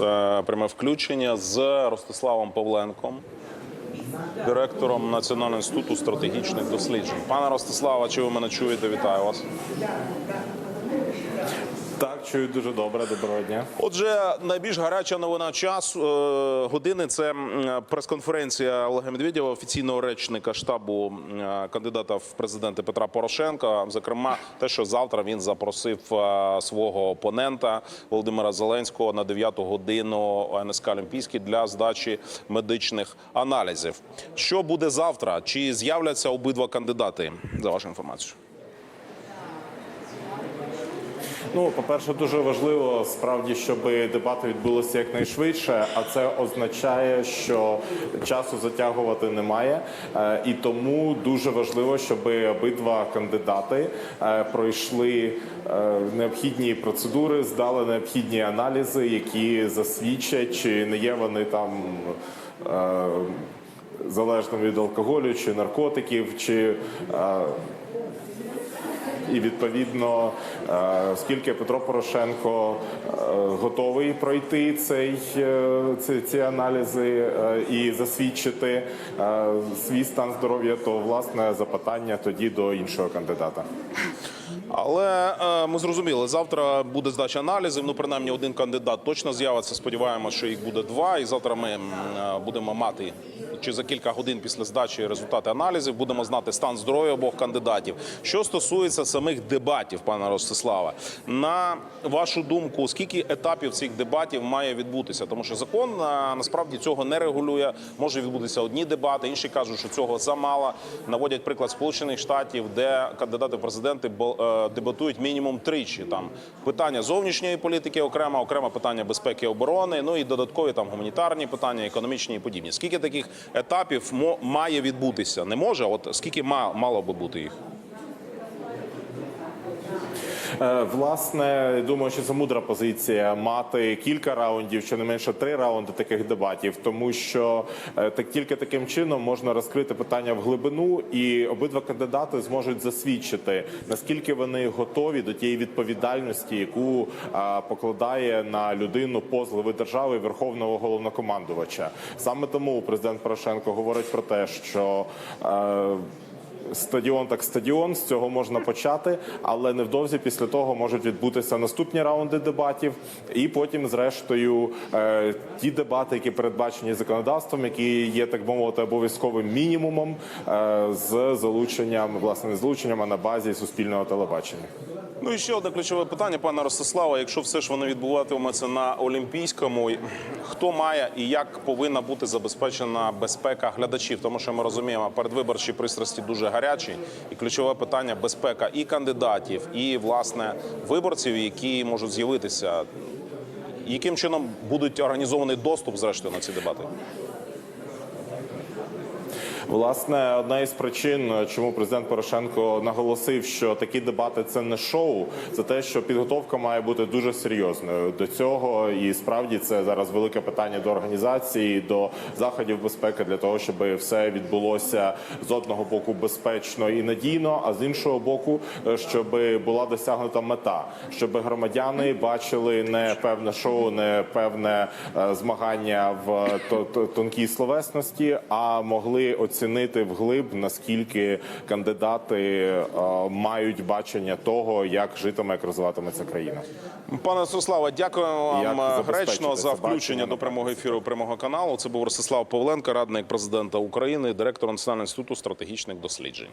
е, пряме включення з Ростиславом Павленком, директором Національного інституту стратегічних досліджень. Пане Ростислава, чи ви мене чуєте? Вітаю вас. Чую дуже добре. Доброго дня. Отже, найбільш гаряча новина часу е, години це прес-конференція Олега Медведєва, офіційного речника штабу кандидата в президенти Петра Порошенка. Зокрема, те, що завтра він запросив е, свого опонента Володимира Зеленського на 9 годину НСК Олімпійський для здачі медичних аналізів. Що буде завтра? Чи з'являться обидва кандидати за вашу інформацію? Ну, по-перше, дуже важливо справді, щоб дебати відбулися якнайшвидше, а це означає, що часу затягувати немає. Е, І тому дуже важливо, щоб обидва кандидати е, пройшли е, необхідні процедури, здали необхідні аналізи, які засвідчать, чи не є вони там. Залежними від алкоголю чи наркотиків, чи і відповідно, скільки оскільки Петро Порошенко е, готовий пройти цей, е, ці, ці аналізи е, і засвідчити е, свій стан здоров'я, то власне запитання тоді до іншого кандидата. Але е, ми зрозуміли, завтра буде здача аналізів. Ну, принаймні, один кандидат точно з'явиться. Сподіваємося, що їх буде два. І завтра ми е, будемо мати чи за кілька годин після здачі результати аналізів будемо знати стан здоров'я обох кандидатів. Що стосується самих дебатів, пане Ростиславе, на вашу думку, скільки етапів цих дебатів має відбутися? Тому що закон е, насправді цього не регулює. Може відбутися одні дебати, інші кажуть, що цього замало. Наводять приклад Сполучених Штатів, де кандидати в президенти дебатують мінімум тричі. Там питання зовнішньої політики окремо, окремо питання безпеки і оборони. Ну і додаткові там гуманітарні питання, економічні і подібні. Скільки таких етапів має відбутися? Не може, от скільки ма- мало би бути їх? Е, Власне, думаю, що це мудра позиція мати кілька раундів, чи не менше три раунди таких дебатів, тому що е, так тільки таким чином можна розкрити питання в глибину, і обидва кандидати зможуть засвідчити наскільки вони готові до тієї відповідальності, яку покладає на людину пост глави держави верховного головнокомандувача. Саме тому президент Порошенко говорить про те, що е, Стадіон так стадіон, з цього можна почати, але невдовзі після того можуть відбутися наступні раунди дебатів, і потім, зрештою, е, ті дебати, які передбачені законодавством, які є так би мовити обов'язковим мінімумом е, з залученням, власне, не залученням, а на базі суспільного телебачення. Ну і ще одне ключове питання, пане Ростиславе. Якщо все ж воно відбуватиметься на Олімпійському, хто має і як повинна бути забезпечена безпека глядачів? Тому що ми розуміємо, передвиборчі пристрасті дуже гарячі, і ключове питання безпека і кандидатів, і власне виборців, які можуть з'явитися. Яким чином будуть організований доступ зрештою на ці дебати? Власне, одна із причин, чому президент Порошенко наголосив, що такі дебати це не шоу, це те, що підготовка має бути дуже серйозною. До цього, і справді це зараз велике питання до організації, до заходів безпеки для того, щоб все відбулося з одного боку безпечно і надійно, а з іншого боку, щоб була досягнута мета, щоб громадяни бачили не певне шоу, не певне е, змагання в то- то- тонкій словесності, а могли оцінити вглиб, наскільки кандидати е, мають бачення того, як житиме, як розвиватиметься країна. Пане Сослава, дякуємо вам гречно за включення до прямого ефіру прямого каналу. Це був Ростислав Павленко, радник президента України, директор Національного інституту стратегічних досліджень.